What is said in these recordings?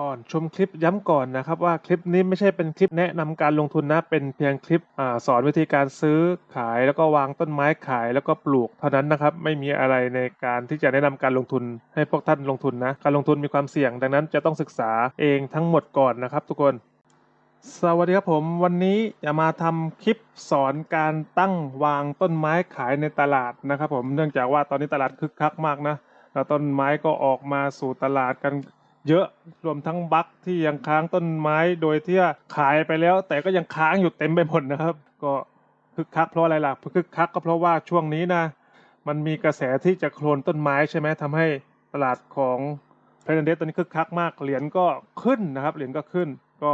ก่อนชมคลิปย้ำก่อนนะครับว่าคลิปนี้ไม่ใช่เป็นคลิปแนะนำการลงทุนนะ เป็นเพียงคลิปอสอนวิธีการซื้อขายแล้วก็วางต้นไม้ขายแล้วก็ปลูกเท่านั้นนะครับ ไม่มีอะไรในการที่จะแนะนำการลงทุนให้พวกท่านลงทุนนะ การลงทุนมีความเสี่ยง ดังนั้นจะต้องศึกษาเองทั้งหมดก่อนนะครับ ทุกคน สวัสดีครับผมวันนี้จะมาทำคลิปสอนการตั้งวางต้นไม้ขายในตลาดนะครับ ผมเนื่องจากว่าตอนนี้ตลาดคึกคักมากนะแล้วต้นไม้ก็ออกมาสู่ตลาดกัน เยอะรวมทั้งบั๊กที่ยังค้างต้นไม้โดยที่ขายไปแล้ว แต่ก็ยังค้างอยู่เต็มไปหมดนะครับ ก็คึกคักเพราะอะไรล่ะคึกคักก็เพราะว่าช่วงนี้นะ มันมีกระแสที่จะโคลนต้นไม้ใช่ไหมทำให้ตลาดของเพนเดสตอนนี้คึกคักมากเหรียญก็ขึ้นนะครับเหรียญก็ขึ้นก็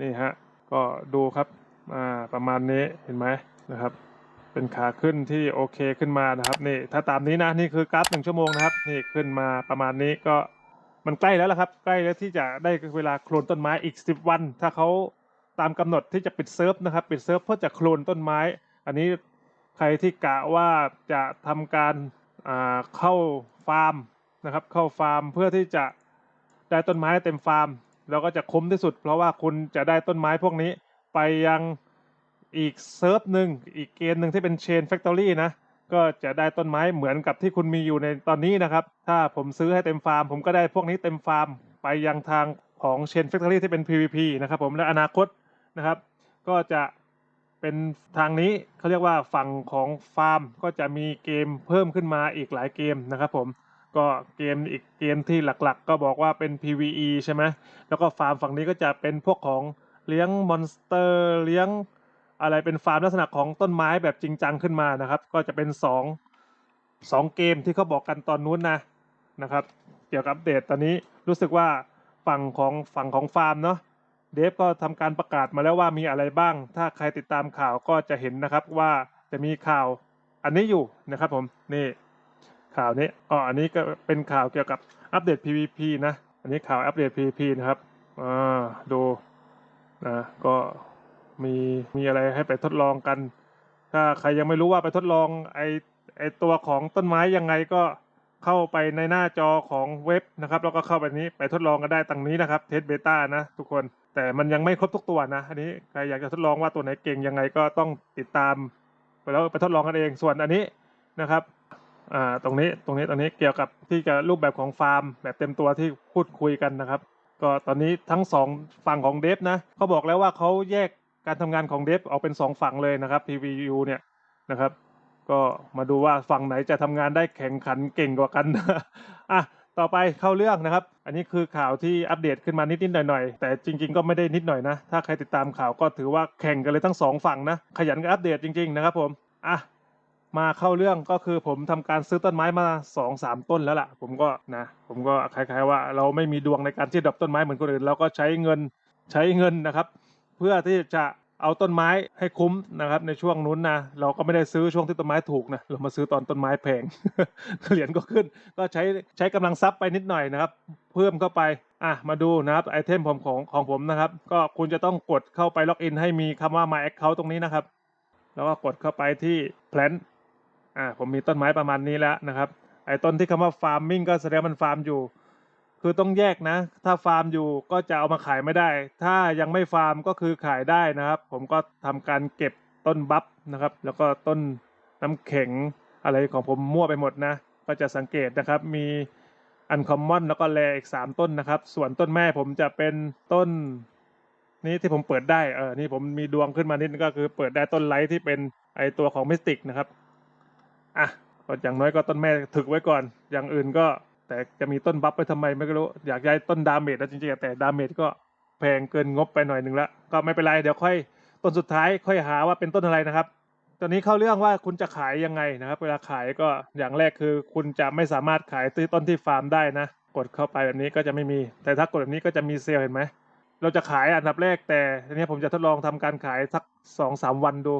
นี่ฮะก็ดูครับอ่าประมาณนี้เห็นไหมนะครับ เป็นขาขึ้นที่โอเคขึ้นมานะครับนี่ถ้าตามนี้นะนี่คือกราฟหนึ่งชั่วโมงนะครับนี่ขึ้นมาประมาณนี้ก็ มันใกล้แล้วละครับ ใกล้แล้วที่จะได้เวลาโคลนต้นไม้อีก10วัน ถ้าเขาตามกำหนดที่จะปิดเซิร์ฟนะครับปิดเซิร์ฟเพื่อจะโคลนต้นไม้ อันนี้ใครที่กะว่าจะทำการาเข้าฟาร์มนะครับ เข้าฟาร์มเพื่อที่จะได้ต้นไม้เต็มฟาร์มแล้วก็จะคุ้มที่สุด เพราะว่าคุณจะได้ต้นไม้พวกนี้ไปยังอีกเซิร์ฟหนึ่งอีกเกณฑ์หนึ่งที่เป็นเชนแฟคทอรี่นะ ก็จะได้ต้นไม้เหมือนกับที่คุณมีอยู่ในตอนนี้นะครับ ถ้าผมซื้อให้เต็มฟาร์ม ผมก็ได้พวกนี้เต็มฟาร์ม ไปยังทางของเชนแฟคทอรี่ที่เป็น PVP นะครับผมและอนาคตนะครับ ก็จะเป็นทางนี้เขาเรียกว่าฝั่งของฟาร์ม ก็จะมีเกมเพิ่มขึ้นมาอีกหลายเกมนะครับผมก็เกมอีกเกมที่หลักๆ ก็บอกว่าเป็น PVE ใช่ไหมแล้วก็ฟาร์มฝั่งนี้ก็จะเป็นพวกของเลี้ยงมอนสเตอร์เลี้ยง อะไรเป็นฟาร์มลักษณะของต้นไม้แบบจริงจังขึ้นมานะครับ ก็จะเป็นสองสองเกมที่เขาบอกกันตอนนู้นนะนะครับ เกี่ยวกับอัปเดตตอนนี้รู้สึกว่าฝั่งของฝั่งของฟาร์มเนาะเดฟก็ทำการประกาศมาแล้วว่ามีอะไรบ้าง ถ้าใครติดตามข่าวก็จะเห็นนะครับว่าจะมีข่าวอันนี้อยู่นะครับผมนี่ข่าวนี้อ๋ออันนี้ก็เป็นข่าวเกี่ยวกับอัปเดต PVP นะ อันนี้ข่าวอัปเดต PVP นะครับอ่าดูนะก็ มีมีอะไรให้ไปทดลองกัน ถ้าใครยังไม่รู้ว่าไปทดลองไอไอตัวของต้นไม้ยังไงก็เข้าไปในหน้าจอของเว็บนะครับ แล้วก็เข้าไปนี้ไปทดลองกันได้ตรงนี้นะครับเทสเบต้านะทุกคนแต่มันยังไม่ครบทุกตัวนะอันนี้ใครอยากจะทดลองว่าตัวไหนเก่งยังไงก็ต้องติดตามไปแล้วไปทดลองกันเองส่วนอันนี้นะครับอ่าตรงนี้ตรงนี้ตรงนี้เกี่ยวกับที่จะรูปแบบของฟาร์ม แบบเต็มตัวที่พูดคุยกันนะครับ ก็ตอนนี้ทั้งสองฝั่งของเดฟนะเขาบอกแล้วว่าเขาแยก การทำงานของเดฟออกเป็นสองฝั่งเลยนะครับ PVU เนี่ยนะครับ ก็มาดูว่าฝั่งไหนจะทำงานได้แข่งขันเก่งกว่ากันอะต่อไปเข้าเรื่องนะครับ อันนี้คือข่าวที่อัปเดตขึ้นมานิดๆหน่อยๆแต่จริง ๆ ก็ไม่ได้นิดหน่อยนะ ถ้าใครติดตามข่าวก็ถือว่าแข่งกันเลยทั้งสองฝั่งนะ ขยันกันอัปเดตจริง ๆ นะครับผมอะมาเข้าเรื่องก็คือผมทำการซื้อต้นไม้มาสองสามต้นแล้วล่ะ ผมก็นะผมก็คล้ายๆว่าเราไม่มีดวงในการที่ดับต้นไม้เหมือนคนอื่นเราก็ใช้เงินใช้เงินนะครับ เพื่อที่จะเอาต้นไม้ให้คุ้มนะครับในช่วงนู้นนะเราก็ไม่ได้ซื้อช่วงที่ต้นไม้ถูกนะเรามาซื้อตอนต้นไม้แพงเหรียญก็ขึ้น ก็ใช้ใช้กำลังทรัพย์ไปนิดหน่อยนะครับ เพิ่มเข้าไปอะมาดูนะครับไอเทมผมของของผมนะครับ ก็คุณจะต้องกดเข้าไปล็อกอินให้มีคำว่า my account ตรงนี้นะครับ แล้วก็กดเข้าไปที่ plant อ่าผมมีต้นไม้ประมาณนี้แล้วนะครับไอต้นที่คำว่า farming ก็แสดงมันฟาร์มอยู่ คือต้องแยกนะ ถ้าฟาร์มอยู่ก็จะเอามาขายไม่ได้ ถ้ายังไม่ฟาร์มก็คือขายได้นะครับ ผมก็ทำการเก็บต้นบัฟนะครับ แล้วก็ต้นน้ำแข็งอะไรของผมมั่วไปหมดนะ ก็จะสังเกตนะครับ มีอันคอมมอนแล้วก็แรอีก3ต้นนะครับ ส่วนต้นแม่ผมจะเป็นต้นนี้ที่ผมเปิดได้ เออ นี่ผมมีดวงขึ้นมานิดก็คือเปิดได้ต้นไลท์ที่เป็นไอตัวของมิสติกนะครับ อะ ก็อย่างน้อยก็ต้นแม่ถึกไว้ก่อน อย่างอื่นก็ แต่จะมีต้นบัฟไปทำไมไม่รู้ อยากย้ายต้นดาเมจแล้วจริงๆแต่ดาเมจก็แพงเกินงบไปหน่อยหนึ่งละก็ไม่เป็นไรเดี๋ยวค่อยต้นสุดท้ายค่อยหาว่าเป็นต้นอะไรนะครับ ตอนนี้เข้าเรื่องว่าคุณจะขายยังไงนะครับ เวลาขายก็อย่างแรกคือ คุณจะไม่สามารถขายที่ต้นที่ฟาร์มได้นะ กดเข้าไปแบบนี้ก็จะไม่มี แต่ถ้ากดแบบนี้ก็จะมีเซลล์เห็นไหมเราจะขายอันดับแรกแต่ทีนี้ผมจะทดลองทำการขายสักสองสามวันดู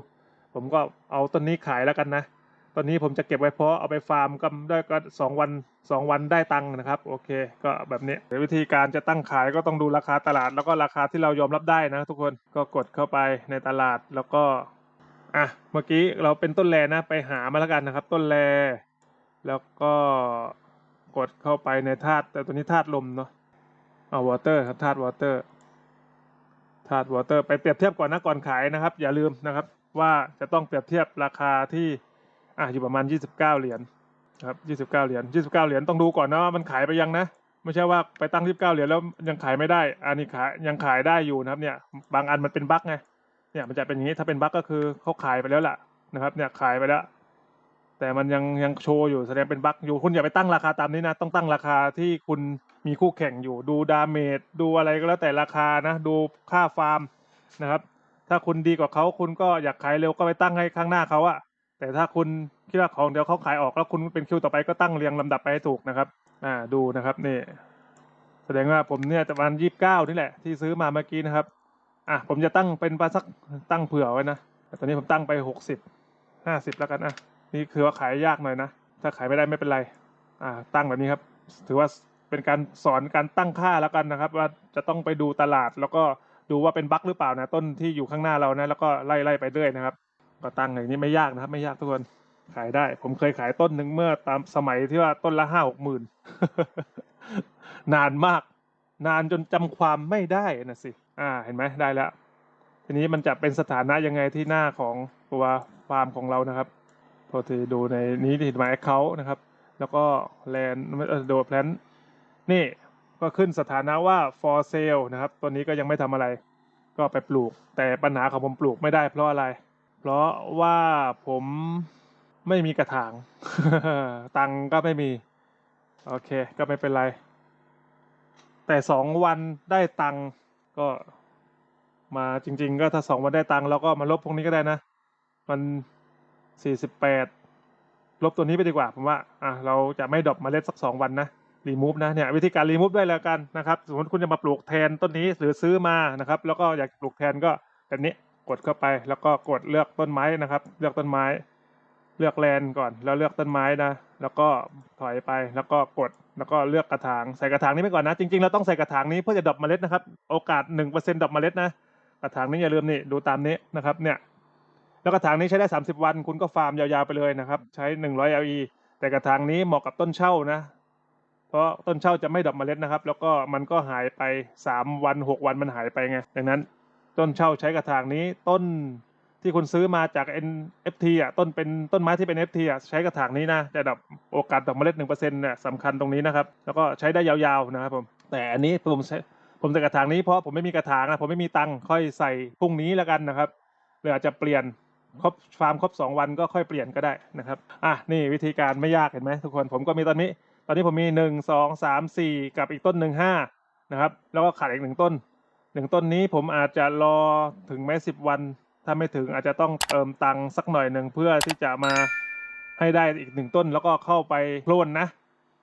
ผมก็เอาต้นนี้ขายแล้วกันนะ ตอนนี้ผมจะเก็บไว้เพราะเอาไปฟาร์มก็ได้ก็สองวันสองวันได้ตังค์นะครับ โอเค ก็แบบนี้เดี๋ยววิธีการจะตั้งขายก็ต้องดูราคาตลาด แล้วก็ราคาที่เรายอมรับได้นะ ทุกคนก็กดเข้าไปในตลาดแล้วก็อะเมื่อกี้เราเป็นต้นแรนะไปหามาแล้วกันนะครับ ต้นแรแล้วก็กดเข้าไปในธาตุแต่ตัวนี้ธาตุลมเนาะเอาวอเตอร์ครับธาตุวอเตอร์ธาตุวอเตอร์ไปเปรียบเทียบก่อนนะก่อนขายนะครับ อย่าลืมนะครับ ว่าจะต้องเปรียบเทียบราคาที่ อะอยู่ประมาณ29เก้าเหรียญครับ29เก้าเหรียญ29เก้าเหรียญต้องดูก่อนนะว่ามันขายไปยังนะไม่ใช่ว่าไปตั้ง29เหรียญแล้วยังขายไม่ได้ อันนี้ขายยังขายได้อยู่นะครับ เนี่ย บางอันมันเป็นบั๊กไงเนี่ยมันจะเป็นอย่างนี้ถ้าเป็นบั๊กก็คือเขาขายไปแล้วล่ะนะครับ เนี่ยขายไปแล้ว แต่มันยังยังโชว์อยู่แสดงเป็นบั๊กอยู่คุณอย่าไปตั้งราคาตามนี้นะต้องตั้งราคาที่คุณมีคู่แข่งอยู่ดูดาเมจดูอะไรก็แล้วแต่ราคานะดูค่าฟาร์มนะครับ ถ้าคุณดีกว่าเขาคุณก็อยากขายเร็วก็ไปตั้งให้ข้างหน้าเขาอะ แต่ถ้าคุณคิดว่าของเดี๋ยวเขาขายออกแล้วคุณเป็นคิวต่อไปก็ตั้งเรียงลำดับไปให้ถูกนะครับ อ่าดูนะครับนี่ แสดงว่าผมเนี่ยจะประมาณยี่สิบเก้านี่แหละที่ซื้อมาเมื่อกี้นะครับ อะผมจะตั้งเป็นประสักตั้งเผื่อไว้นะแต่ตอนนี้ผมตั้งไปหกสิบห้าสิบแล้วกันอะนี่คือว่าขายยากหน่อยนะถ้าขายไม่ได้ไม่เป็นไร อ่า ตั้งแบบนี้ครับ ถือว่าเป็นการสอนการตั้งค่าแล้วกันนะครับ ว่าจะต้องไปดูตลาดแล้วก็ดูว่าเป็นบั๊กหรือเปล่านะต้นที่อยู่ข้างหน้าเรานะแล้วก็ไล่ไล่ไปเรื่อยนะครับ ก็ตั้งอย่างนี้ไม่ยากนะครับ ไม่ยากทุกคนขายได้ ผมเคยขายต้นหนึ่งเมื่อตามสมัยที่ว่าต้นละห้าหกหมื่นนานมาก นานจนจำความไม่ได้นะสิ อ่า เห็นไหมได้แล้ว ทีนี้มันจะเป็นสถานะยังไงที่หน้าของตัวฟาร์มของเรานะครับพอทีดูในนี้ที่หมายเขานะครับ แล้วก็แลนโดดแพลนนี่ก็ขึ้นสถานะว่า for sale นะครับ ตัวนี้ก็ยังไม่ทำอะไร ก็ไปปลูก แต่ปัญหาของผมปลูกไม่ได้เพราะอะไร เพราะว่าผมไม่มีกระถาง ตังก็ไม่มี โอเค ก็ไม่เป็นไร แต่สองวันได้ตังก็มาจริง ๆ ก็ถ้าสองวันได้ตังค์เราก็มาลบพวกนี้ก็ได้นะ มันสี่สิบแปดลบตัวนี้ไปดีกว่าผมว่า อะ เราจะไม่ดรอปเมาเล็ดสักสองวันนะ รีมูฟนะ เนี่ย วิธีการรีมูฟด้วยแล้วกันนะครับ สมมติคุณจะมาปลูกแทนต้นนี้หรือซื้อมานะครับ แล้วก็อยากปลูกแทนก็แบบนี้ กดเข้าไปแล้วก็กดเลือกต้นไม้นะครับ เลือกต้นไม้ เลือกแลนก่อน แล้วเลือกต้นไม้นะ แล้วก็ถอยไปแล้วก็กดแล้วก็เลือกกระถางใส่กระถางนี้ไปก่อนนะจริงๆเราต้องใส่กระถางนี้เพื่อจะดอปเมล็ดนะครับ โอกาสหนึ่งเปอร์เซ็นต์ดอปเมล็ดนะกระถางนี้อย่าลืมนี่ดูตามนี้นะครับเนี่ยแล้วกระถางนี้ใช้ได้สามสิบวัน คุณก็ฟาร์มยาวๆไปเลยนะครับ ใช้หนึ่งร้อย LE แต่กระถางนี้เหมาะกับต้นเช่านะ เพราะต้นเช่าจะไม่ดอปเมล็ดนะครับ แล้วก็มันก็หายไปสามวันหกวันมันหายไปไงดังนั้น ต้นเช่าใช้กระถางนี้ต้นที่คุณซื้อมาจาก NFT อะต้นเป็นต้นไม้ที่เป็น NFT อะใช้กระถางนี้นะจะดับโอกาสดอกเมล็ดหนึ่งเปอร์เซ็นต์เนี่ยสำคัญตรงนี้นะครับ แล้วก็ใช้ได้ยาวๆนะครับผมแต่อันนี้ผมใช้ผมใส่กระถางนี้เพราะผมไม่มีกระถางนะผมไม่มีตังค์ค่อยใส่พรุ่งนี้แล้วกันนะครับหรืออาจจะเปลี่ยนครบฟาร์มครบสองวันก็ค่อยเปลี่ยนก็ได้นะครับอะนี่วิธีการไม่ยากเห็นไหมทุกคนผมก็มีตอนนี้ ตอนนี้ผมมีหนึ่งสองสามสี่กับอีกต้นหนึ่งห้านะครับแล้วก็ขาดอีกหนึ่งต้น หนึ่งต้นนี้ผมอาจจะรอถึงแม้สิบวัน ถ้าไม่ถึงอาจจะต้องเติมตังค์สักหน่อยหนึ่งเพื่อที่จะมาให้ได้อีกหนึ่งต้นแล้วก็เข้าไปโคลนนะ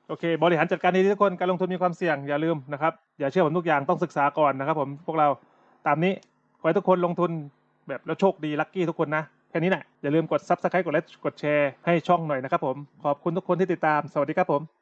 โอเค บริหารจัดการดีทุกคนการลงทุนมีความเสี่ยงอย่าลืมนะครับอย่าเชื่อผมทุกอย่างต้องศึกษาก่อนนะครับ ผมพวกเราตามนี้ขอให้ทุกคนลงทุนแบบแล้วโชคดีลัคกี้ทุกคนนะแค่นี้แหละอย่าลืมกด subscribe กดไลค์กดแชร์ให้ช่องหน่อยนะครับผมขอบคุณทุกคนที่ติดตามสวัสดีครับผม